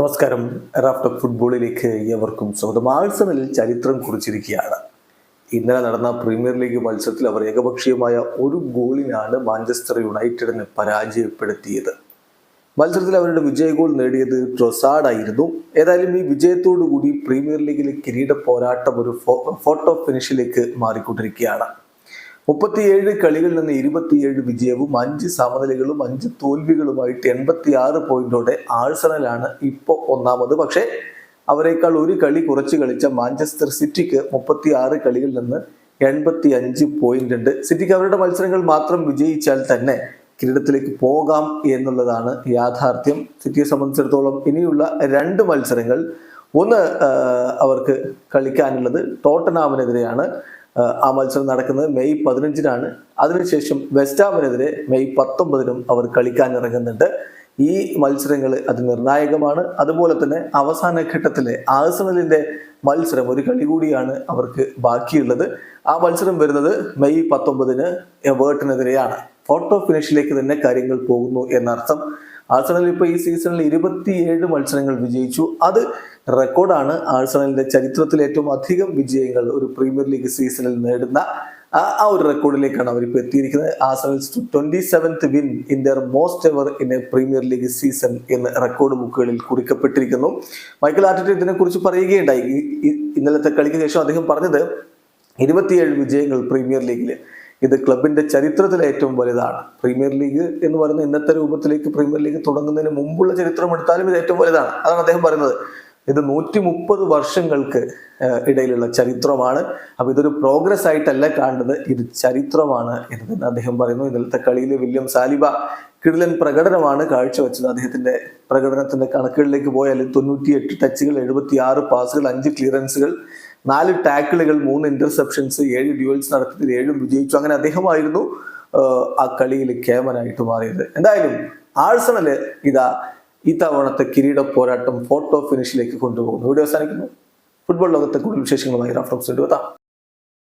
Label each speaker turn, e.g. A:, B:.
A: നമസ്കാരം. റാഫ്റ്റർ ഫുട്ബോളിലേക്ക് ഏവർക്കും സ്വാഗതം. ആഴ്സണലിൽ ചരിത്രം കുറിച്ചിരിക്കുകയാണ്. ഇന്നലെ നടന്ന പ്രീമിയർ ലീഗ് മത്സരത്തിൽ അവർ ഏകപക്ഷീയമായ ഒരു ഗോളിനാണ് മാഞ്ചസ്റ്റർ യുണൈറ്റഡിനെ പരാജയപ്പെടുത്തിയത്. മത്സരത്തിൽ അവരുടെ വിജയ ഗോൾ നേടിയത് ട്രൊസാഡ് ആയിരുന്നു. ഏതായാലും ഈ വിജയത്തോടു കൂടി പ്രീമിയർ ലീഗിലെ കിരീട പോരാട്ടം ഒരു ഫോട്ടോ ഫിനിഷിലേക്ക് മാറിക്കൊണ്ടിരിക്കുകയാണ്. മുപ്പത്തിയേഴ് കളികളിൽ നിന്ന് ഇരുപത്തിയേഴ് വിജയവും അഞ്ച് സമനിലകളും അഞ്ച് തോൽവികളുമായിട്ട് എൺപത്തി ആറ് പോയിന്റോടെ ആഴ്സണലാണ് ഇപ്പോൾ ഒന്നാമത്. പക്ഷേ അവരെക്കാൾ ഒരു കളി കുറച്ച് കളിച്ച മാഞ്ചസ്റ്റർ സിറ്റിക്ക് മുപ്പത്തി ആറ് കളികളിൽ നിന്ന് എൺപത്തി അഞ്ച് പോയിന്റ് ഉണ്ട് സിറ്റിക്ക് അവരുടെ മത്സരങ്ങൾ മാത്രം വിജയിച്ചാൽ തന്നെ കിരീടത്തിലേക്ക് പോകാം എന്നുള്ളതാണ് യാഥാർത്ഥ്യം. സിറ്റിയെ സംബന്ധിച്ചിടത്തോളം ഇനിയുള്ള രണ്ട് മത്സരങ്ങൾ. ഒന്ന് അവർക്ക് കളിക്കാനുള്ളത് ടോട്ടനാമിനെതിരെയാണ് ആ, മത്സരം നടക്കുന്നത് മെയ് പതിനഞ്ചിനാണ്. അതിനുശേഷം വെസ്റ്റാമിനെതിരെ മെയ് പത്തൊമ്പതിനും അവർ കളിക്കാൻ ഇറങ്ങുന്നുണ്ട് ഈ മത്സരങ്ങൾ അത് നിർണായകമാണ്. അതുപോലെ തന്നെ അവസാന ഘട്ടത്തിലെ ആഴ്സണലിന്റെ മത്സരം ഒരു കളി കൂടിയാണ് അവർക്ക് ബാക്കിയുള്ളത്. ആ മത്സരം വരുന്നത് മെയ് പത്തൊമ്പതിന് എവേർട്ടിനെതിരെയാണ് ഫോട്ടോ ഫിനിഷിലേക്ക് തന്നെ കാര്യങ്ങൾ പോകുന്നു എന്നർത്ഥം. ആഴ്സണൽ ഇപ്പോൾ ഈ സീസണിൽ ഇരുപത്തിയേഴ് മത്സരങ്ങൾ വിജയിച്ചു. അത് റെക്കോർഡാണ്. ആഴ്സണലിന്റെ ചരിത്രത്തിൽ ഏറ്റവും അധികം വിജയങ്ങൾ ഒരു പ്രീമിയർ ലീഗ് സീസണിൽ നേടുന്ന ആ ഒരു റെക്കോർഡിലേക്കാണ് അവരിപ്പോൾ എത്തിയിരിക്കുന്നത്. Arsenal twenty seventh win in the most ever in a premier league season എന്ന് റെക്കോർഡ് ബുക്കുകളിൽ കുറിക്കപ്പെട്ടിരിക്കുന്നു. മൈക്കൽ ആർട്ടിറ്റ് ഇതിനെക്കുറിച്ച് പറയുകയുണ്ടായി. ഇന്നലത്തെ കളിക്ക് ശേഷം അദ്ദേഹം പറഞ്ഞത് ഇരുപത്തിയേഴ് വിജയങ്ങൾ പ്രീമിയർ ലീഗിൽ ഇത് ക്ലബിന്റെ ചരിത്രത്തിൽ ഏറ്റവും വലുതാണ്. പ്രീമിയർ ലീഗ് എന്ന് പറയുന്ന ഇന്നത്തെ രൂപത്തിലേക്ക് പ്രീമിയർ ലീഗ് തുടങ്ങുന്നതിന് മുമ്പുള്ള ചരിത്രം എടുത്താലും ഇത് ഏറ്റവും വലുതാണ്. അതാണ് അദ്ദേഹം പറയുന്നത്. ഇത് നൂറ്റി മുപ്പത് വർഷങ്ങൾക്ക് ഇടയിലുള്ള ചരിത്രമാണ്. അപ്പൊ ഇതൊരു പ്രോഗ്രസ് ആയിട്ടല്ല കാണുന്നത്. ഇത് ചരിത്രമാണ് എന്ന് തന്നെ അദ്ദേഹം പറയുന്നു. ഇന്നലത്തെ കളിയിൽ വില്യം സാലിബ കിടിലൻ പ്രകടനമാണ് കാഴ്ചവെച്ചത്. അദ്ദേഹത്തിന്റെ പ്രകടനത്തിന്റെ കണക്കുകളിലേക്ക് പോയാൽ തൊണ്ണൂറ്റിയെട്ട് ടച്ചുകൾ എഴുപത്തി ആറ് പാസുകൾ അഞ്ച് ക്ലിയറൻസുകൾ നാല് ടാക്കിളുകൾ മൂന്ന് ഇന്റർസെപ്ഷൻസ് ഏഴ് ഡ്യൂവൽസ് നടത്തിയതിൽ ഏഴും വിജയിച്ചു. അങ്ങനെ അദ്ദേഹമായിരുന്നു ആ കളിയിൽ കേമനായിട്ട് മാറിയത്. എന്തായാലും ആഴ്സണൽ ഇതാ ഈ തവണത്തെ കിരീട പോരാട്ടം ഫോട്ടോ ഫിനിഷിലേക്ക് കൊണ്ടുപോകുന്നു. വീഡിയോ അവസാനിക്കുന്നു. ഫുട്ബോൾ ലോകത്തെ കൂടുതൽ വിശേഷങ്ങളുമായി റാഫ്റ്റോക്സ് എത്താം